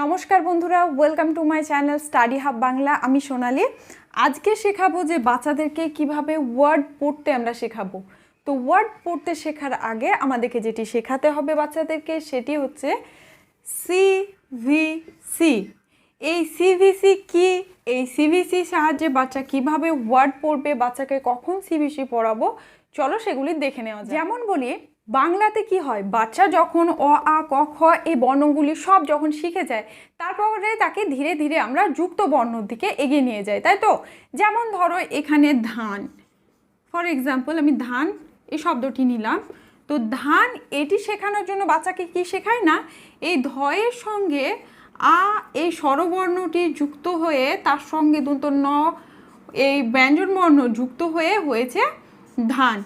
নমস্কার বন্ধুরা welcome to my channel study hub Bangla আমি সোনালি। আজকে শেখাবো যে বাচ্চাদেরকে কীভাবে ওয়ার্ড পড়তে আমরা শেখাবো। তো ওয়ার্ড পড়তে শেখার আগে আমাদেরকে যেটি শেখাতে হবে বাচ্চাদেরকে, সেটি হচ্ছে সি ভি সি এই সিভিসি কি? এই সিভিসি সাহায্যে বাচ্চা কীভাবে ওয়ার্ড পড়বে, বাচ্চাকে কখন সিভিসি পড়াবো? চলো সেগুলি দেখে নেওয়া যেমন বলি বাংলাতে কি হয়? বাচ্চা যখন অ, আ, ক, খ এই বর্ণগুলি সব যখন শিখে যায়, তারপরে তাকে ধীরে ধীরে আমরা যুক্ত বর্ণর দিকে এগিয়ে নিয়ে যাই, তাই তো? যেমন ধরো এখানে ধান। ফর এক্সাম্পল আমি ধান, এই শব্দটি নিলাম। তো ধান, এটি শেখানোর জন্য বাচ্চাকে কি শেখায় না? এই ধয়ের সঙ্গে আ, এই স্বরবর্ণটি যুক্ত হয়ে, তার সঙ্গে দন্ত ন, এই ব্যঞ্জন বর্ণ যুক্ত হয়ে হয়েছে ধান।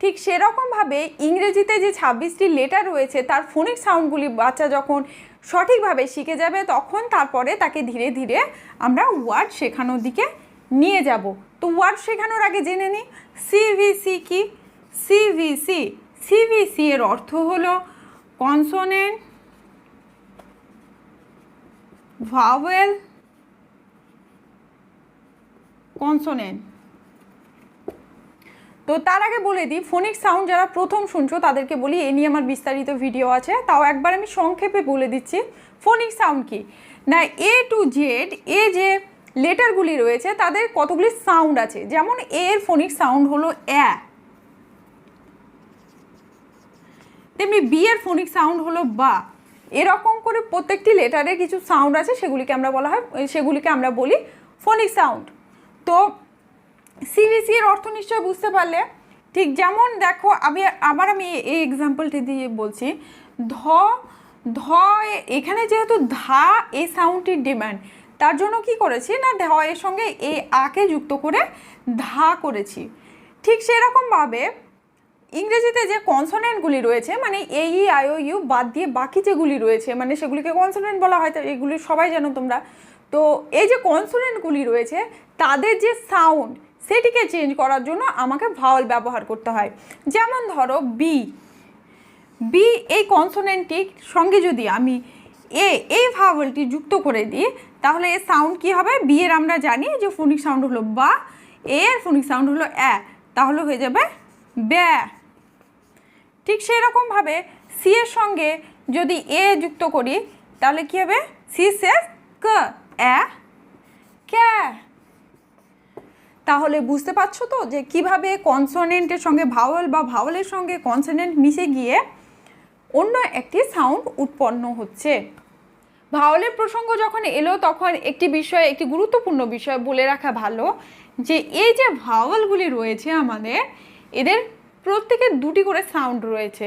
ঠিক সেরকমভাবে ইংরেজিতে যে ছাব্বিশটি লেটার রয়েছে, তার ফোনিক সাউন্ডগুলি বাচ্চা যখন সঠিকভাবে শিখে যাবে, তখন তারপরে তাকে ধীরে ধীরে আমরা ওয়ার্ড শেখানোর দিকে নিয়ে যাব। তো ওয়ার্ড শেখানোর আগে জেনে নিই সিভিসি কি? সিভিসি সিভিসি এর অর্থ হলো কনসোনেন্ট ভাওয়েল কনসোনেন্ট তো তার আগে বলে দিই ফোনিক সাউন্ড যারা প্রথম শুনছো, তাদেরকে বলি, এ নিয়ে আমার বিস্তারিত ভিডিও আছে। তাও একবার আমি সংক্ষেপে বলে দিচ্ছি ফোনিক সাউন্ড কি? না এ টু জেড এ যে লেটারগুলি রয়েছে, তাদের কতগুলি সাউন্ড আছে? যেমন এ এর ফোনিক সাউন্ড হলো অ্যা। তেমনি বি এর ফোনিক সাউন্ড হলো বা। এরকম করে প্রত্যেকটি লেটারের কিছু সাউন্ড আছে, সেগুলিকে আমরা বলা হয়, সেগুলিকে আমরা বলি ফোনিক সাউন্ড তো সিবিসি এর অর্থ নিশ্চয় বুঝতে পারলে, ঠিক যেমন দেখো, আমি, আবার আমি এই এক্সাম্পলটি দিয়ে বলছি। ধ ধ এ- এখানে যেহেতু ধা এই সাউন্ডটির ডিমান্ড তার জন্য কি করেছি না ধ এর সঙ্গে এ আকে যুক্ত করে ধা করেছি? ঠিক সেরকমভাবে ইংরেজিতে যে কনসোনেন্টগুলি রয়েছে মানে এই আই, ও, ইউ বাদ দিয়ে বাকি যেগুলি রয়েছে মানে সেগুলিকে কনসোনেন্ট বলা হয় তো এগুলি সবাই জানো তোমরা। তো এই যে কনসোনেন্টগুলি রয়েছে, তাদের যে সাউন্ড সেটিকে চেঞ্জ করার জন্য আমাকে ভাওয়াল ব্যবহার করতে হয়। যেমন ধরো বি বি এই কনসোনেন্টটির সঙ্গে যদি আমি এ এই ভাওয়ালটি যুক্ত করে দিই, তাহলে এর সাউন্ড কি হবে? বি এর আমরা জানি যে ফোনিক সাউন্ড হলো বা এ এর ফোনিক সাউন্ড হলো অ্যা, তাহলে হয়ে যাবে ব্যা। ঠিক সেই রকমভাবে সি এর সঙ্গে যদি এ যুক্ত করি, তাহলে কি হবে? সি সে ক, অ্যা, ক্যা। তাহলে বুঝতে পারছ তো যে কীভাবে কনসোনেন্টের সঙ্গে ভাওয়াল বা ভাওয়ালের সঙ্গে কনসোনেন্ট মিশে গিয়ে অন্য একটি সাউন্ড উৎপন্ন হচ্ছে? ভাওয়ালের প্রসঙ্গ যখন এলো, তখন একটি বিষয়, একটি গুরুত্বপূর্ণ বিষয় বলে রাখা ভালো যে এই যে ভাওয়ালগুলি রয়েছে আমাদের, এদের প্রত্যেকের দুটি করে সাউন্ড রয়েছে।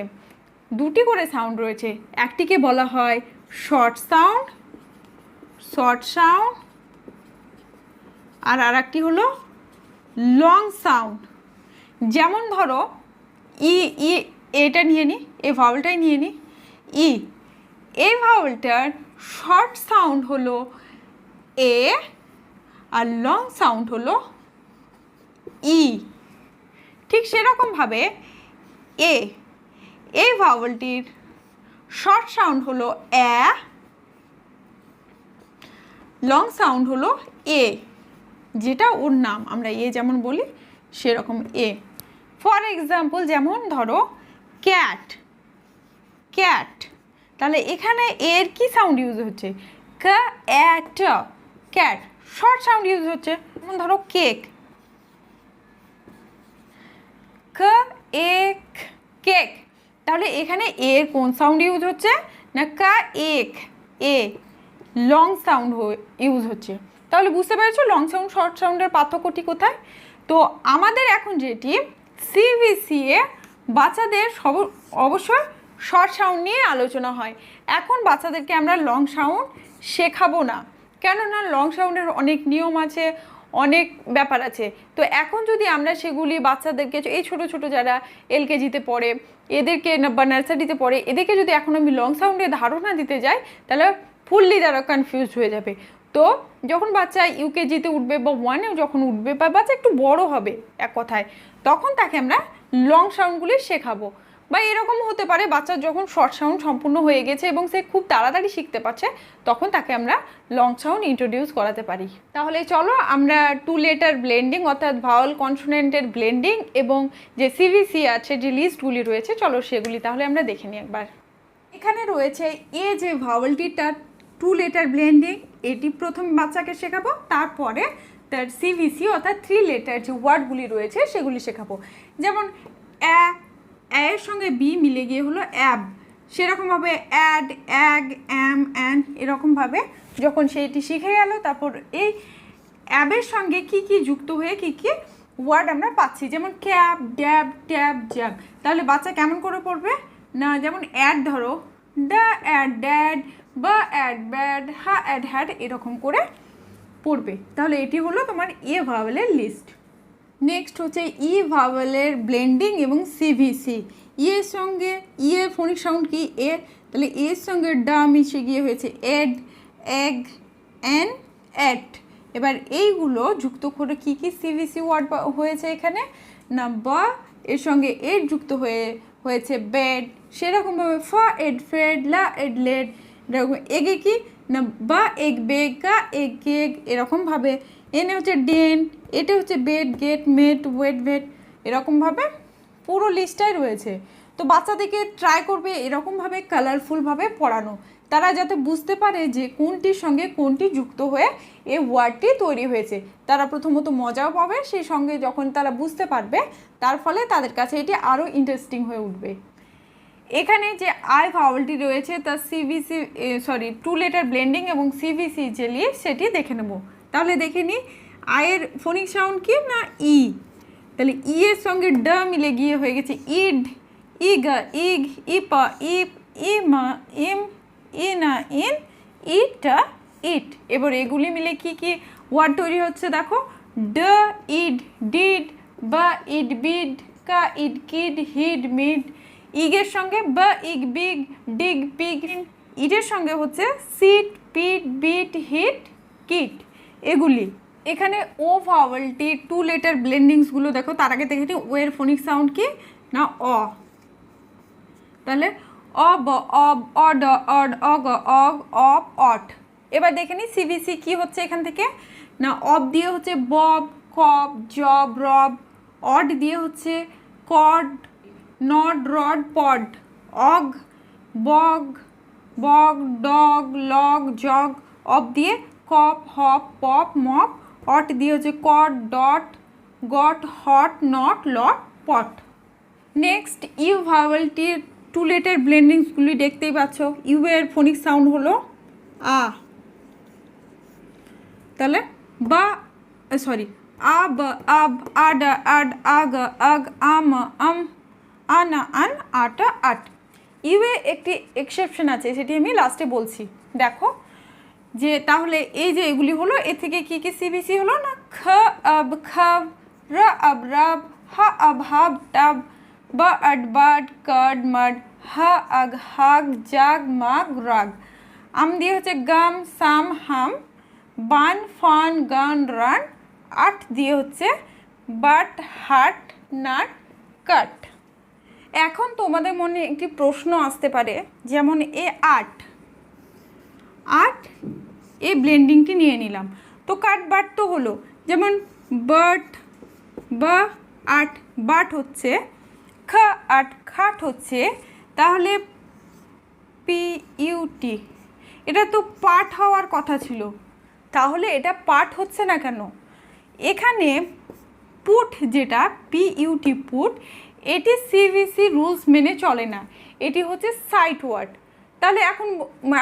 দুটি করে সাউন্ড রয়েছে। একটিকে বলা হয় শর্ট সাউন্ড শর্ট সাউন্ড আর আর একটি হলো লং সাউন্ড যেমন ধরো, ই ই, এটা নিয়ে নি, এই ভাওয়ালটাই নিয়ে নি, ই। এই ভাওয়ালটার শর্ট সাউন্ড হলো এ, আর লং সাউন্ড হলো ই। ঠিক সেরকমভাবে এ, এই ভাওয়ালটির শর্ট সাউন্ড হলো অ্যা লং সাউন্ড হলো এ। যেটা ওর নাম, আমরা এ যেমন বলি, সেরকম এ। ফর এক্সাম্পল যেমন ধরো ক্যাট ক্যাট তাহলে এখানে এর কি সাউন্ড ইউজ হচ্ছে? Cat cat short sound use হচ্ছে, যেমন ধরো কেক ক এক কেক তাহলে এখানে এর কোন সাউন্ড ইউজ হচ্ছে? না কা এক এ। লং সাউন্ড ইউজ হচ্ছে। তাহলে বুঝতে পেরেছ লং সাউন্ড শর্ট সাউন্ডের পার্থক্যটি কোথায়? তো আমাদের এখন যেটি সিভিসি এ বাচ্চাদের সব, অবশ্যই শর্ট সাউন্ড নিয়ে আলোচনা হয়। এখন বাচ্চাদেরকে আমরা লং সাউন্ড শেখাবো না। কেননা লং সাউন্ডের অনেক নিয়ম আছে, অনেক ব্যাপার আছে। তো এখন যদি আমরা সেগুলি বাচ্চাদেরকে, এই ছোট ছোট যারা এলকেজিতে পড়ে, এদেরকে বা নার্সারিতে পড়ে, এদেরকে যদি এখন আমি লং সাউন্ডের ধারণা দিতে যাই, তাহলে ফুললি তারা কনফিউজ হয়ে যাবে। তো যখন বাচ্চা ইউকেজিতে উঠবে বা ওয়ানেও যখন উঠবে বা বাচ্চা একটু বড় হবে, এক কথায়, তখন তাকে আমরা লং সাউন্ডগুলি শেখাবো। বা এরকম হতে পারে বাচ্চার যখন শর্ট সাউন্ড সম্পূর্ণ হয়ে গেছে এবং সে খুব তাড়াতাড়ি শিখতে পারছে, তখন তাকে আমরা লং সাউন্ড ইন্ট্রোডিউস করাতে পারি। তাহলে চলো আমরা টু লেটার ব্লেন্ডিং অর্থাৎ ভাওয়াল কনসোনেন্টের ব্লেন্ডিং এবং যে সিভিসি আছে, যে লিস্টগুলি রয়েছে, চলো সেগুলি তাহলে আমরা দেখে নিই একবার। এখানে রয়েছে এ যে ভাওয়ালটি তার টু লেটার ব্লেন্ডিং এটি প্রথম বাচ্চাকে শেখাবো, তারপরে তার সিভিসি অর্থাৎ থ্রি লেটার যে ওয়ার্ডগুলি রয়েছে, সেগুলি শেখাবো। যেমন অ্যা এর সঙ্গে বি মিলে গিয়ে হলো অ্যাব সেরকমভাবে অ্যাড অ্যাগ অ্যাম অ্যান এরকমভাবে যখন সেইটি শিখে গেল, তারপর এই অ্যাবের সঙ্গে কি কি যুক্ত হয়ে কি কি ওয়ার্ড আমরা পাচ্ছি। যেমন ক্যাব, ড্যাব, ট্যাব, জ্যাব। তাহলে বাচ্চা কেমন করে পড়বে? না, যেমন অ্যাড ধরো দ্য অ্যাড ড্যাড বা ad bad Ha ad had এরকম করে পড়বে। তাহলে এটি হলো তোমার এ ভাওয়েলের লিস্ট নেক্সট হচ্ছে ই ভাওয়েলের ব্লেন্ডিং এবং সিভিসি ই এর সঙ্গে ই এর ফোনিক সাউন্ড কি? এ তাহলে এর সঙ্গে ডা মিশে গিয়ে হয়েছে এড এগ অ্যান অ্যাট এবার এইগুলো যুক্ত করে কি কি সিভিসি ওয়ার্ড হয়েছে এখানে? না বা এর সঙ্গে এড যুক্ত হয়ে, হয়েছে বেড সেরকমভাবে ফা এড ফ্রেড লা এড লেড এগে কি না, বা এগ বেগ এগ কেগ এরকমভাবে এনে হচ্ছে ডেন, এটা হচ্ছে bed, get, met, wet vet এরকমভাবে পুরো লিস্টটাই রয়েছে। তো বাচ্চাদেরকে ট্রাই করবে এরকমভাবে কালারফুলভাবে পড়ানো। তারা যাতে বুঝতে পারে যে কোনটির সঙ্গে কোনটি যুক্ত হয়ে এই ওয়ার্ডটি তৈরি হয়েছে। তারা প্রথমত মজাও পাবে, সেই সঙ্গে যখন তারা বুঝতে পারবে, তার ফলে তাদের কাছে এটি আরও ইন্টারেস্টিং হয়ে উঠবে। এখানে যে আই ভাওয়ালটি রয়েছে তার CVC sorry two letter blending এবং সিভিসি যে লিয়ে সেটি দেখে নেব। তাহলে দেখে নিই আয়ের ফোনিক সাউন্ড কি না ই তাহলে ই এর সঙ্গে ড মিলে গিয়ে হয়ে গেছে ইড ইগ ইগ ইপ ইপ ইম ইম ইন ইন ইটা ইট এবার এগুলি মিলে কি কি ওয়ার্ড তৈরি হচ্ছে দেখো? ড ইড ডিড বা ইড বিড কা ইড কিড হিড মিড ইগের সঙ্গে বা ইগ বিগ, ডিগ পিগ ইটের সঙ্গে হচ্ছে sit, pit, bit, hit, kit এগুলি। এখানে ও ভাওয়ালটি টু লেটার ব্লেন্ডিংসগুলো দেখো, তার আগে দেখে ও এর ফোনিক সাউন্ড কি? না, অ। তাহলে অ, ব অব অড অড অগ অগ অব, অট। এবার দেখে নিই সিবিসি কি হচ্ছে এখান থেকে? না, অব দিয়ে হচ্ছে বব, কব, জব, রব অড দিয়ে হচ্ছে code nod rod pod, og, bog bog, dog, log, jog, of দিয়ে cop, hop, pop, mop, ot দিয়ে হচ্ছে cot, dot, got, hot, not, lot, pot. Next, U ভাওয়েলটির two letter ব্লেন্ডিংসগুলি দেখতেই পাচ্ছ। ইউ এর ফোনিক সাউন্ড হলো আ। তাহলে বা সরি আব আব আড আড আগ আগ, আম আম আনা আন আটা আট। ইউএ একটি এক্সেপশন আছে, সেটি আমি লাস্টে বলছি। দেখো, যে তাহলে এই যে এগুলি হলো এ থেকে কি কি সিবিসি হলো না? খ, আব, খাব, র, আব, রাব, হা, আব, হাব টাব বা আড বাড কাড মাড হা, আগ, হাগ, জাগ, মাগ, রাগ। আম দিয়ে হচ্ছে গাম, সাম, হাম, বান, ফান, গান, রান। আট দিয়ে হচ্ছে বাট, হাট, নাট, কাট। এখন তোমাদের মনে একটি প্রশ্ন আসতে পারে, যেমন এ আট। আট এই ব্লেন্ডিংটি নিয়ে নিলাম। তো কাট বাট তো হলো, যেমন বাট বা, আট, বাট হচ্ছে, খ, আট, খাট হচ্ছে, তাহলে পি ইউটি এটা তো পাঠ হওয়ার কথা ছিল। তাহলে এটা পাঠ হচ্ছে না কেন? এখানে পুট যেটা পি ইউটি পুট এটি সিভিসি রুলস মেনে চলে না। এটি হচ্ছে সাইট ওয়ার্ড তাহলে এখন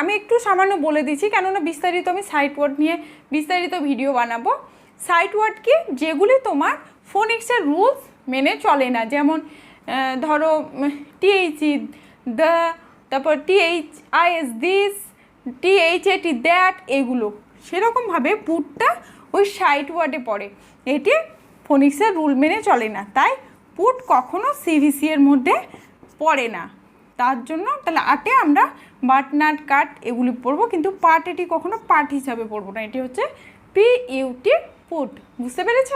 আমি একটু সামান্য বলে দিচ্ছি, কেননা বিস্তারিত আমি সাইট ওয়ার্ড নিয়ে বিস্তারিত ভিডিও বানাবো। সাইট ওয়ার্ড কি? যেগুলি তোমার ফোনিক্সের রুলস মেনে চলে না। যেমন ধরো টিএইচই দ্য তারপর টিএইচ আইএস দিস টিএইচ এটি দ্যাট এগুলো। সেরকমভাবে পুটটা ওই সাইট ওয়ার্ডে পড়ে। এটি ফোনিক্সের রুল মেনে চলে না। তাই পুট কখনো সিভিসি এর মধ্যে পড়ে না। তার জন্য তাহলে আটে আমরা বাট নাট কাট এগুলি পড়ব, কিন্তু পাট এটি কখনো পাট হিসাবে পড়ব না। এটি হচ্ছে পি ইউটি পুট বুঝতে পেরেছ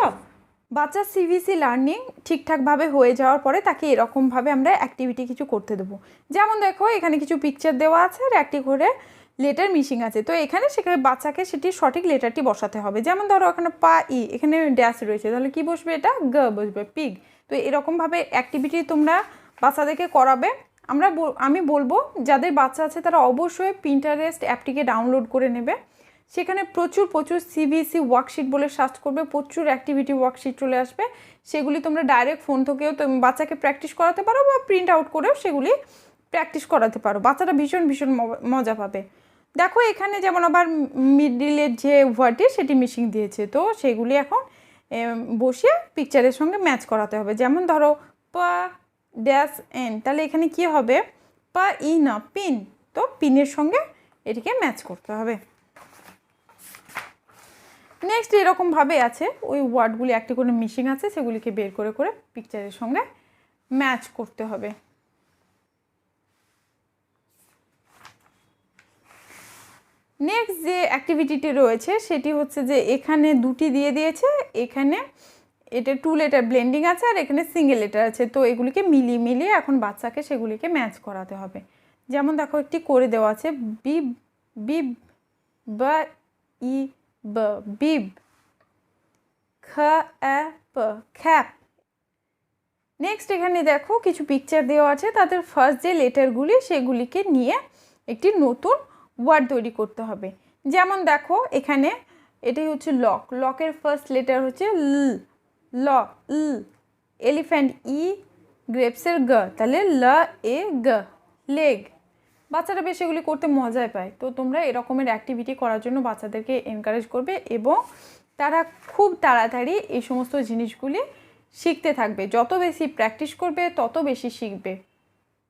বাচ্চার সিভিসি লার্নিং ঠিকঠাকভাবে হয়ে যাওয়ার পরে তাকে এরকমভাবে আমরা অ্যাক্টিভিটি কিছু করতে দেবো। যেমন দেখো, এখানে কিছু পিকচার দেওয়া আছে আর একটি করে লেটার মিসিং আছে। তো এখানে সেখানে বাচ্চাকে সেটি সঠিক লেটারটি বসাতে হবে। যেমন ধরো এখানে পা ই এখানে ড্যাশ রয়েছে। তাহলে কি বসবে এটা? গ বসবে পিগ তো এরকমভাবে অ্যাক্টিভিটি তোমরা বাচ্চাদেরকে করাবে। আমরা আমি বলব, যাদের বাচ্চা আছে তারা অবশ্যই প্রিন্টারেস্ট অ্যাপটিকে ডাউনলোড করে নেবে। সেখানে প্রচুর প্রচুর সিবিএসসি ওয়ার্কশিট বলে সার্চ করবে, প্রচুর অ্যাক্টিভিটি ওয়ার্কশিট চলে আসবে। সেগুলি তোমরা ডাইরেক্ট ফোন থেকেও তুমি বাচ্চাকে প্র্যাকটিস করাতে পারো বা প্রিন্ট আউট করেও সেগুলি প্র্যাকটিস করাতে পারো। বাচ্চাটা ভীষণ ভীষণ মজা পাবে। দেখো এখানে যেমন আবার মিডিলের যে ওয়ার্ডটি সেটি মিশিং দিয়েছে। তো সেগুলি এখন বসিয়ে পিকচারের সঙ্গে ম্যাচ করাতে হবে। যেমন ধরো, পা ড্যাশ এন তাহলে এখানে কি হবে? পা, ই, না পিন তো পিনের সঙ্গে এটিকে ম্যাচ করতে হবে। নেক্সট এরকমভাবে আছে, ওই ওয়ার্ডগুলি একটি করে মিশিং আছে, সেগুলিকে বের করে করে পিকচারের সঙ্গে ম্যাচ করতে হবে। নেক্সট যে অ্যাক্টিভিটিটি রয়েছে, সেটি হচ্ছে যে এখানে দুটি দিয়ে দিয়েছে। এখানে এটা টু লেটার ব্লেন্ডিং আছে আর এখানে সিঙ্গেল লেটার আছে। তো এগুলিকে মিলিয়ে মিলিয়ে এখন বাচ্চাকে সেগুলিকে ম্যাচ করাতে হবে। যেমন দেখো, একটি করে দেওয়া আছে, বিব বিব, বা, ই বিব, খ খ্যাপ। নেক্সট এখানে দেখো, কিছু পিকচার দেওয়া আছে। তাদের ফার্স্ট যে লেটারগুলি সেগুলিকে নিয়ে একটি নতুন ওয়ার্ড তৈরি করতে হবে। যেমন দেখো, এখানে এটাই হচ্ছে লক। লকের ফার্স্ট লেটার হচ্ছে ল। ল ল। এলিফ্যান্ট ই গ্রেপসের গ। তাহলে ল, এ, গ। লেগ বাচ্চারা বেশ এগুলি করতে মজায় পায়। তো তোমরা এরকমের অ্যাক্টিভিটি করার জন্য বাচ্চাদেরকে এনকারেজ করবে এবং তারা খুব তাড়াতাড়ি এই সমস্ত জিনিসগুলি শিখতে থাকবে। যত বেশি প্র্যাকটিস করবে, তত বেশি শিখবে।